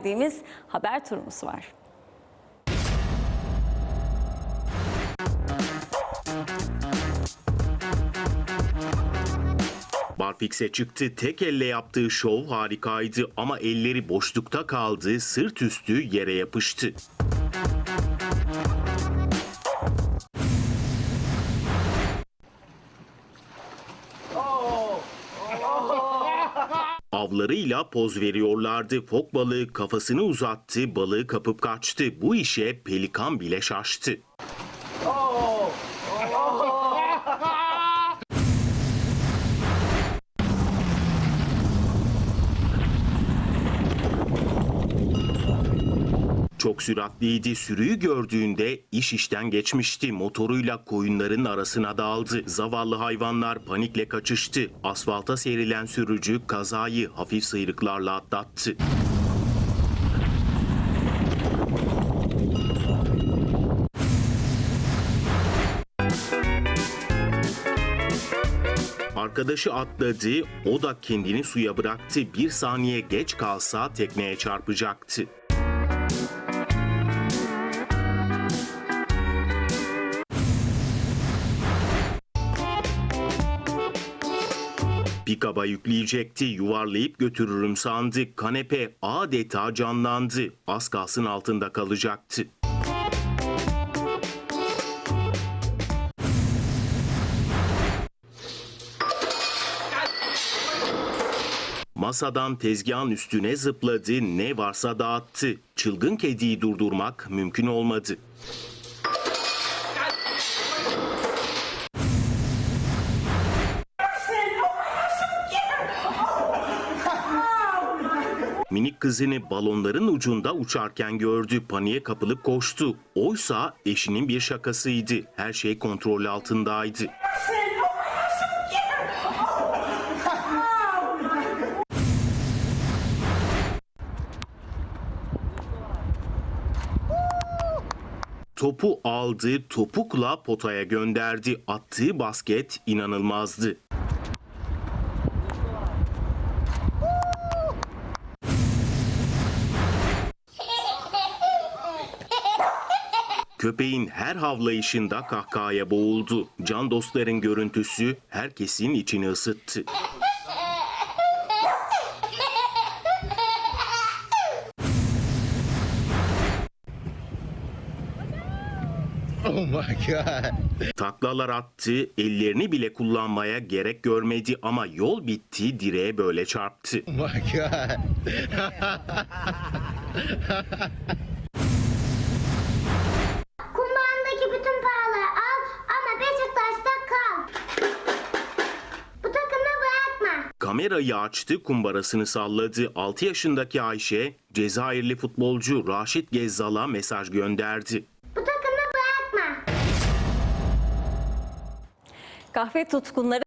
dediğimiz haber turumuz var. Barfix'e çıktı. Tek elle yaptığı şov harikaydı ama elleri boşlukta kaldı, sırt üstü yere yapıştı. Avlarıyla poz veriyorlardı. Fok balığı kafasını uzattı, balığı kapıp kaçtı. Bu işe pelikan bile şaştı. Çok süratliydi. Sürüyü gördüğünde iş işten geçmişti. Motoruyla koyunların arasına daldı. Zavallı hayvanlar panikle kaçıştı. Asfalta serilen sürücü kazayı hafif sıyrıklarla atlattı. Arkadaşı atladı, o da kendini suya bıraktı. Bir saniye geç kalsa tekneye çarpacaktı. Pikaba yükleyecekti, yuvarlayıp götürürüm sandı. Kanepe adeta canlandı. Az kalsın altında kalacaktı. Masadan tezgahın üstüne zıpladı, ne varsa dağıttı. Çılgın kediyi durdurmak mümkün olmadı. Minik kızını balonların ucunda uçarken gördü, paniğe kapılıp koştu. Oysa eşinin bir şakasıydı. Her şey kontrol altındaydı. Topu aldı, topukla potaya gönderdi. Attığı basket inanılmazdı. Köpeğin her havlayışında kahkahaya boğuldu. Can dostların görüntüsü herkesin içini ısıttı. Oh my god. Taklalar attı, ellerini bile kullanmaya gerek görmedi ama yol bitti, direğe böyle çarptı. Oh my god. Kumbandaki bütün paraları al ama Beşiktaş'ta kal. Bu takımı bırakma. Kamerayı açtı, kumbarasını salladı. 6 yaşındaki Ayşe, Cezayirli futbolcu Raşit Gezzal'a mesaj gönderdi. Bu takımı bırakma. Kahve tutkunları